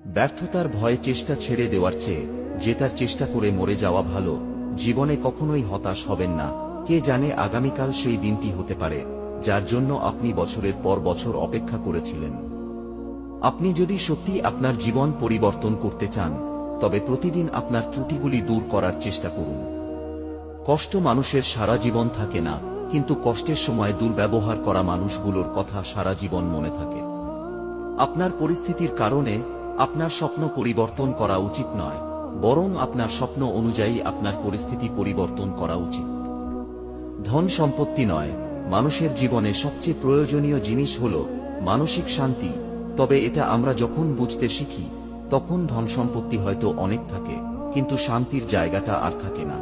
ব্যর্থতার ভয়ে চেষ্টা ছেড়ে দেওয়ার চেয়ে জেতার চেষ্টা করে মরে যাওয়া ভালো, জীবনে কখনোই হতাশ হবেন না। কে জানে আগামীকাল সেই দিনটি হতে পারে, যার জন্য আপনি বছরের পর বছর অপেক্ষা করেছিলেন। আপনি যদি সত্যি আপনার জীবন পরিবর্তন করতে চান, তবে প্রতিদিন আপনার ত্রুটিগুলি দূর করার চেষ্টা করুন। কষ্ট মানুষের সারা জীবন থাকে না, কিন্তু কষ্টের সময় দুর্ব্যবহার করা মানুষগুলোর কথা সারা জীবন মনে থাকে। আপনার পরিস্থিতির কারণে আপনার স্বপ্ন পরিবর্তন করা উচিত নয়, বরং আপনার স্বপ্ন অনুযায়ী আপনার পরিস্থিতি পরিবর্তন করা উচিত। ধন সম্পত্তি নয়, মানুষের জীবনে সবচেয়ে প্রয়োজনীয় জিনিস হল মানসিক শান্তি, তবে এটা আমরা যখন বুঝতে শিখি, তখন ধন সম্পত্তি হয়তো অনেক থাকে, কিন্তু শান্তির জায়গাটা আর থাকে না।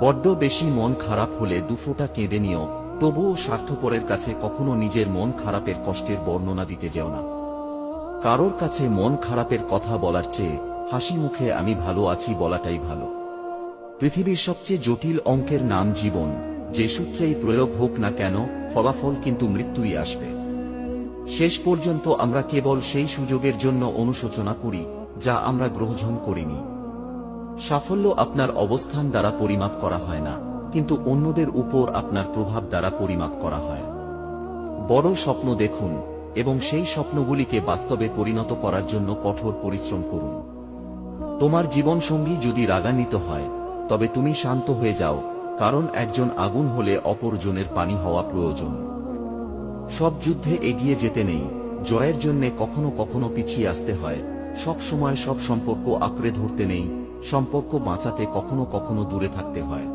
বড্ড বেশি মন খারাপ হলে দুফোটা কেঁদে নিও, তবুও স্বার্থপরের কাছে কখনো নিজের মন খারাপের কষ্টের বর্ণনা দিতে যেও না। কারোর কাছে মন খারাপের কথা বলার চেয়ে হাসি মুখে আমি ভালো আছি বলাটাই ভালো। পৃথিবীর সবচেয়ে জটিল অঙ্কের নাম জীবন, যে সূত্রেই প্রয়োগ হোক না কেন, ফলাফল কিন্তু মৃত্যুই আসবে। শেষ পর্যন্ত আমরা কেবল সেই সুযোগের জন্য অনুশোচনা করি, যা আমরা গ্রহণ করিনি। সাফল্য আপনার অবস্থান দ্বারা পরিমাপ করা হয় না, কিন্তু অন্যদের উপর আপনার প্রভাব দ্বারা পরিমাপ করা হয়। বড় স্বপ্ন দেখুন এবং সেই স্বপ্নগুলিকে বাস্তবে পরিণত করার জন্য কঠোর পরিশ্রম করুন। তোমার জীবনসঙ্গী যদি রাগান্বিত হয়, তবে তুমি শান্ত হয়ে যাও, কারণ একজন আগুন হলে অপরজনের পানি হওয়া প্রয়োজন। সব যুদ্ধে এগিয়ে যেতে নেই, জয়ের জন্য কখনো কখনো পিছিয়ে আসতে হয়, সব সময় সব সম্পর্ক আঁকড়ে ধরতে নেই, সম্পর্ক বাঁচাতে কখনো কখনো দূরে থাকতে হয়।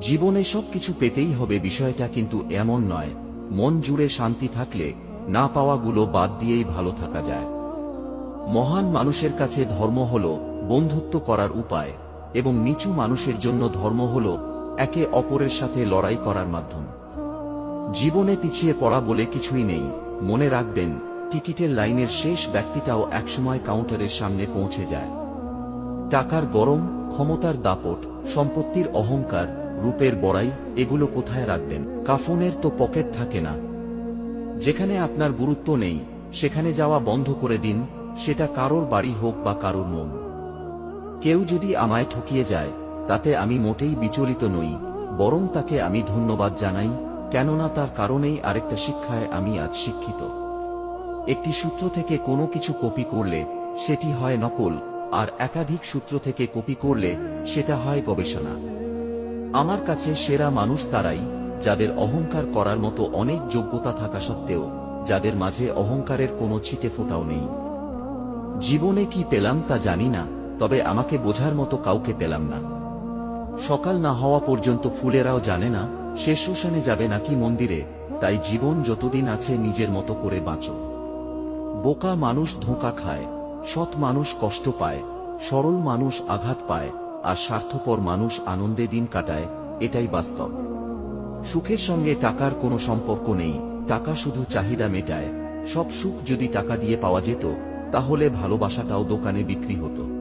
জীবনে সবকিছু পেতেই হবে বিষয়টা কিন্তু এমন নয়, মন জুড়ে শান্তি থাকলে না পাওয়াগুলো বাদ দিয়েই ভালো থাকা যায়। মহান মানুষের কাছে ধর্ম হল বন্ধুত্ব করার উপায় এবং নিচু মানুষের জন্য ধর্ম হল একে অপরের সাথে লড়াই করার মাধ্যম। জীবনে পিছিয়ে পড়া বলে কিছুই নেই। মনে রাখবেন, টিকিটের লাইনের শেষ ব্যক্তিটাও একসময় কাউন্টারের সামনে পৌঁছে যায়। টাকার গরম, ক্ষমতার দাপট, সম্পত্তির অহংকার, রূপের বড়াই, এগুলো কোথায় রাখবেন? কাফনের তো পকেট থাকে না। যেখানে আপনার গুরুত্ব নেই, সেখানে যাওয়া বন্ধ করে দিন, সেটা কারোর বাড়ি হোক বা কারোর মন। কেউ যদি আমায় ঠকিয়ে যায়, তাতে আমি মোটেই বিচলিত নই, বরং তাকে আমি ধন্যবাদ জানাই, কেননা তার কারণেই আরেকটা শিক্ষায় আমি আজ শিক্ষিত। একটি সূত্র থেকে কোনো কিছু কপি করলে, সেটি হয় নকল, আর একাধিক সূত্র থেকে কপি করলে, সেটা হয় গবেষণা। আমার কাছে সেরা মানুষ তারাই যাদের অহংকার করার মতো অনেক যোগ্যতা থাকা সত্ত্বেও, যাদের মাঝে অহংকারের কোনো ছিটে ফোটাও নেই। জীবনে কি পেলাম তা জানি না, তবে আমাকে বোঝার মতো কাউকে পেলাম না। সকাল না হওয়া পর্যন্ত ফুলেরাও জানে না শেষ শ্মশানে যাবে নাকি মন্দিরে, তাই জীবন যতদিন আছে নিজের মতো করে বাঁচো। বোকা মানুষ ধোঁকা খায়, সৎ মানুষ কষ্ট পায়, সরল মানুষ আঘাত পায়, আর স্বার্থপর মানুষ আনন্দে দিন কাটায়, এটাই বাস্তব। সুখের সঙ্গে টাকার কোনো সম্পর্ক নেই, টাকা শুধু চাহিদা মেটায়। সব সুখ যদি টাকা দিয়ে পাওয়া যেত, তাহলে ভালোবাসাটাও দোকানে বিক্রি হতো।